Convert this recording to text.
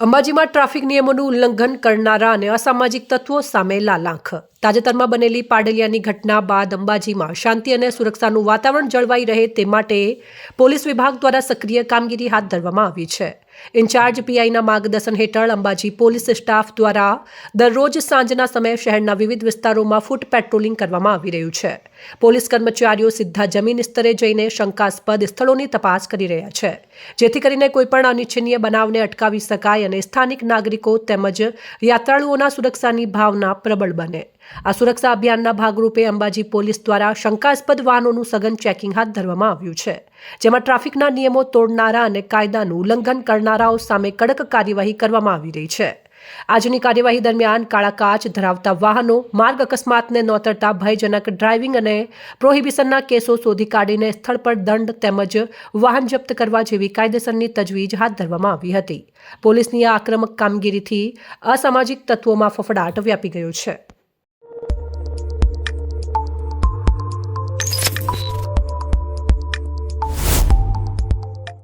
અંબાજીમાં ટ્રાફિક નિયમોનું ઉલ્લંઘન કરનારા અને અસામાજિક તત્વો સામે લાલાંખ. તાજેતરમાં બનેલી પાડલિયાની ઘટના બાદ અંબાજીમાં શાંતિ અને સુરક્ષાનું વાતાવરણ જળવાઈ રહે તે માટે પોલીસ વિભાગ દ્વારા સક્રિય કામગીરી હાથ ધરવામાં આવી છે. ઇન્ચાર્જ પીઆઈના માર્ગદર્શન હેઠળ અંબાજી પોલીસ સ્ટાફ દ્વારા દરરોજ સાંજના સમયે શહેરના વિવિધ વિસ્તારોમાં ફૂટ પેટ્રોલિંગ કરવામાં આવી રહ્યું છે. પોલીસ કર્મચારીઓ સીધા જમીન સ્તરે જઈને શંકાસ્પદ સ્થળોની તપાસ કરી રહ્યા છે. જેથી કરીને કોઈપણ અનિચ્છનીય બનાવને અટકાવી શકાય અને સ્થાનિક નાગરિકો તેમજ યાત્રાળુઓના સુરક્ષાની ભાવના પ્રબળ બને. આ સુરક્ષા અભિયાનના ભાગરૂપે અંબાજી પોલીસ દ્વારા શંકાસ્પદ વાહનોનું સઘન ચેકિંગ હાથ ધરવામાં આવ્યું છે, જેમાં ટ્રાફિકના નિયમો તોડનારા અને કાયદાનું ઉલ્લંઘન કરનારાઓ સામે કડક કાર્યવાહી કરવામાં આવી રહી છે. આજની કાર્યવાહી દરમિયાન કાળા કાચ ધરાવતા વાહનો, માર્ગ અકસ્માતને નોતરતા ભયજનક ડ્રાઇવિંગ અને પ્રોહિબિશનના કેસો શોધી કાઢીને સ્થળ પર દંડ તેમજ વાહન જપ્ત કરવા જેવી કાયદેસરની તજવીજ હાથ ધરવામાં આવી હતી. પોલીસની આ આક્રમક કામગીરીથી અસામાજિક તત્વોમાં ફફડાટ વ્યાપી ગયો છે.